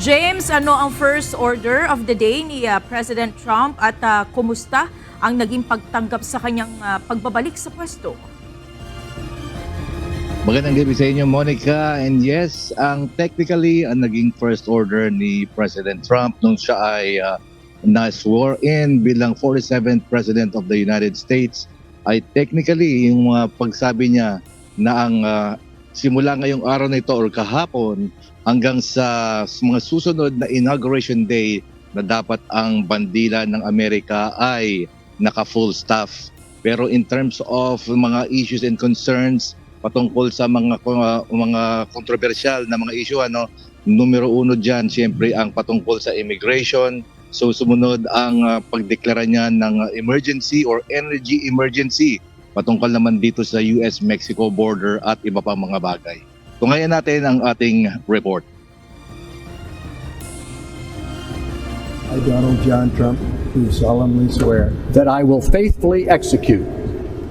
James, ano ang first order of the day ni ah, President Trump at ah, kumusta ang naging pagtanggap sa kanyang ah, pagbabalik sa pwesto? Magandang gabi sa inyo, Monica. And yes, ang technically, ang naging first order ni President Trump nung siya ay uh, na-swore in bilang 47th President of the United States ay technically yung mga pagsabi niya na ang uh, simula ngayong araw na ito or kahapon hanggang sa mga susunod na inauguration day na dapat ang bandila ng Amerika ay naka-full staff. Pero in terms of mga issues and concerns patungkol sa mga uh, mga kontrobersyal na mga issue ano numero uno diyan siyempre ang patungkol sa immigration so sumunod ang uh, pagdeklara niya ng emergency or energy emergency patungkol naman dito sa US Mexico border at iba pang mga bagay. Tungayan natin ang ating report. I, Donald John Trump, do solemnly swear that I will faithfully execute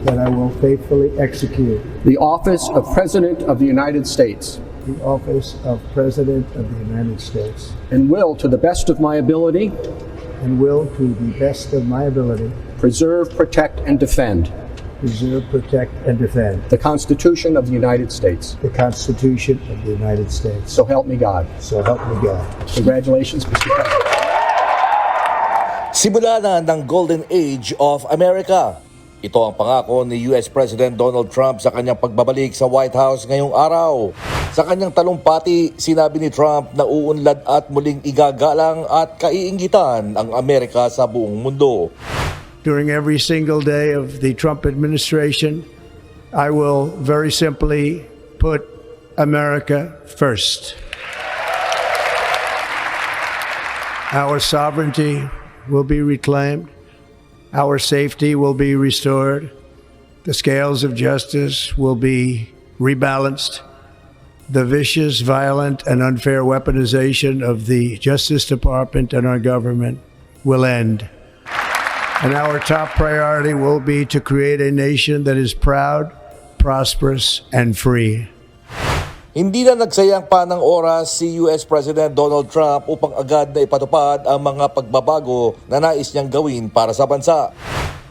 that I will faithfully execute the office of President of the United States the office of President of the United States. and will, to the best of my ability, and will, to the best of my ability, preserve, protect, and defend preserve, protect, and defend the Constitution of the United States. the Constitution of the United States. So help me God. So help me God. Congratulations, Mr. President. Simula na ng Golden Age of America. Ito ang pangako ni US President Donald Trump sa kanyang pagbabalik sa White House ngayong araw. Sa kanyang talumpati, sinabi ni Trump na uunlad at muling igagalang at kaiingitan ang Amerika sa buong mundo. During every single day of the Trump administration, I will very simply put America first. Our sovereignty will be reclaimed. Our safety will be restored. The scales of justice will be rebalanced. The vicious, violent, and unfair weaponization of the Justice Department and our government will end. And our top priority will be to create a nation that is proud, prosperous, and free. Hindi na nagsayang pa ng oras si US President Donald Trump upang agad na ipatupad ang mga pagbabago na nais niyang gawin para sa bansa.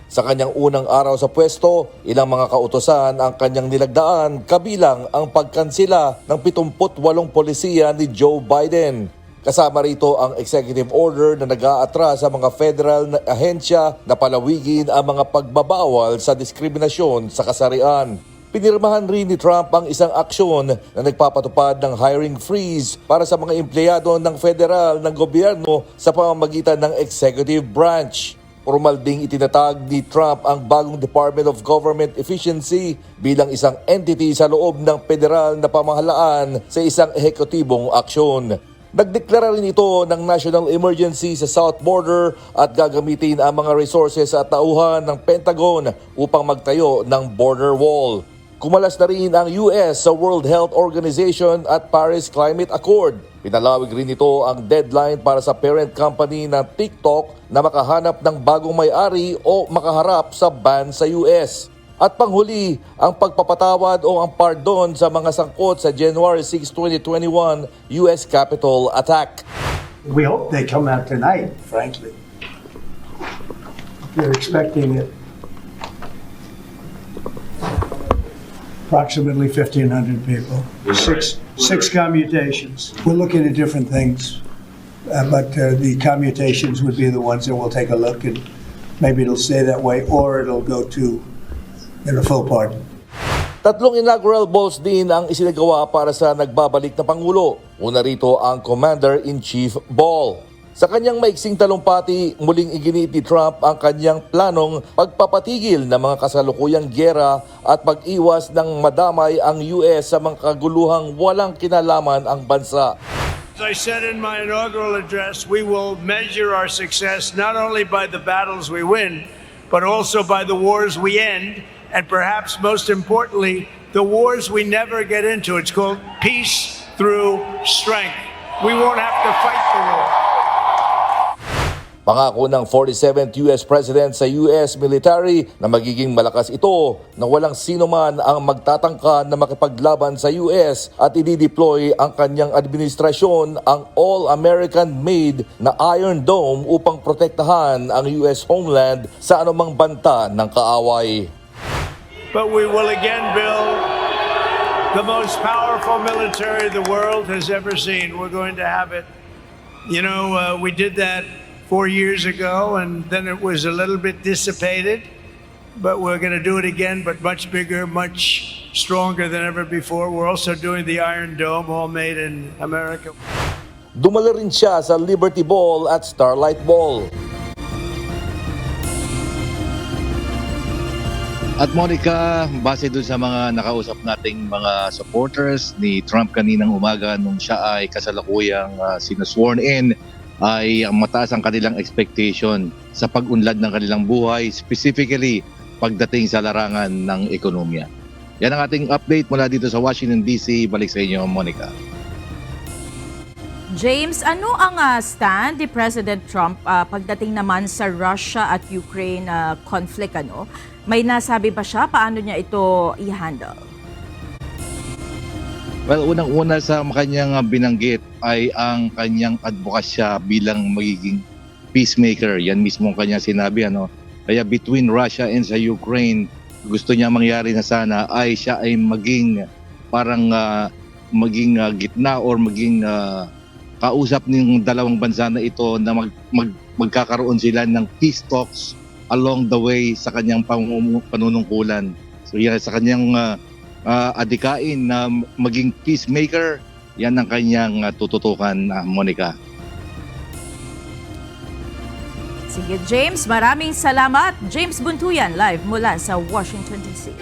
Sa kanyang unang araw sa pwesto, ilang mga kautosan ang kanyang nilagdaan kabilang ang pagkansila ng 78 polisiya ni Joe Biden. Kasama rito ang executive order na nag-aatras sa mga federal na ahensya na palawigin ang mga pagbabawal sa diskriminasyon sa kasarian. Pinirmahan rin ni Trump ang isang aksyon na nagpapatupad ng hiring freeze para sa mga empleyado ng federal ng gobyerno sa pamamagitan ng executive branch. Formal ding itinatag ni Trump ang bagong Department of Government Efficiency bilang isang entity sa loob ng federal na pamahalaan sa isang ehekutibong aksyon. Nagdeklara rin ito ng national emergency sa south border at gagamitin ang mga resources at tauhan ng Pentagon upang magtayo ng border wall. Kumalas na rin ang US sa World Health Organization at Paris Climate Accord. Pinalawig rin ito ang deadline para sa parent company ng TikTok na makahanap ng bagong may-ari o makaharap sa ban sa US. At panghuli, ang pagpapatawad o ang pardon sa mga sangkot sa January 6, 2021 US Capitol attack. We hope they come out tonight, frankly. They're expecting it. Approximately 1,500 people, six, six commutations. We're looking at different things, uh, but uh, the commutations would be the ones that we'll take a look and maybe it'll stay that way or it'll go to, in a full pardon. Tatlong inaugural balls din ang isinagawa para sa nagbabalik na Pangulo. Una rito ang Commander-in-Chief Ball. Sa kanyang maiksing talumpati, muling iginit ni Trump ang kanyang planong pagpapatigil ng mga kasalukuyang gyera at pag-iwas ng madamay ang US sa mga kaguluhang walang kinalaman ang bansa. As I said in my inaugural address, we will measure our success not only by the battles we win, but also by the wars we end, and perhaps most importantly, the wars we never get into. It's called peace through strength. We won't have to fight the war. Pangako ng 47th US President sa US military na magiging malakas ito na walang sino man ang magtatangka na makipaglaban sa US at i-deploy ang kanyang administrasyon ang All-American made na Iron Dome upang protektahan ang US homeland sa anumang banta ng kaaway. But we will again build the most powerful military the world has ever seen. We're going to have it. You know, uh, we did that four years ago, and then it was a little bit dissipated. But we're going to do it again, but much bigger, much stronger than ever before. We're also doing the Iron Dome, all made in America. Dumala siya sa Liberty Ball at Starlight Ball. At Monica, base dun sa mga nakausap nating mga supporters ni Trump kaninang umaga nung siya ay kasalukuyang uh, sinusworn in, ay mataas ang kanilang expectation sa pag-unlad ng kanilang buhay, specifically pagdating sa larangan ng ekonomiya. Yan ang ating update mula dito sa Washington DC. Balik sa inyo, Monica. James, ano ang ah, stand ni President Trump ah, pagdating naman sa Russia at Ukraine ah, conflict? Ano? May nasabi ba siya? Paano niya ito i-handle? Well, unang-una sa kanyang uh, binanggit ay ang kanyang advokasya bilang magiging peacemaker. Yan mismo ang kanyang sinabi. Ano? Kaya between Russia and sa Ukraine, gusto niya mangyari na sana ay siya ay maging parang uh, maging uh, gitna or maging uh, kausap ng dalawang bansa na ito na mag, mag, magkakaroon sila ng peace talks along the way sa kanyang panunungkulan. So yan, sa kanyang uh, uh, adikain na maging peacemaker, yan ang kanyang uh, tututukan, uh, Monica. Sige James, maraming salamat. James Buntuyan live mula sa Washington DC.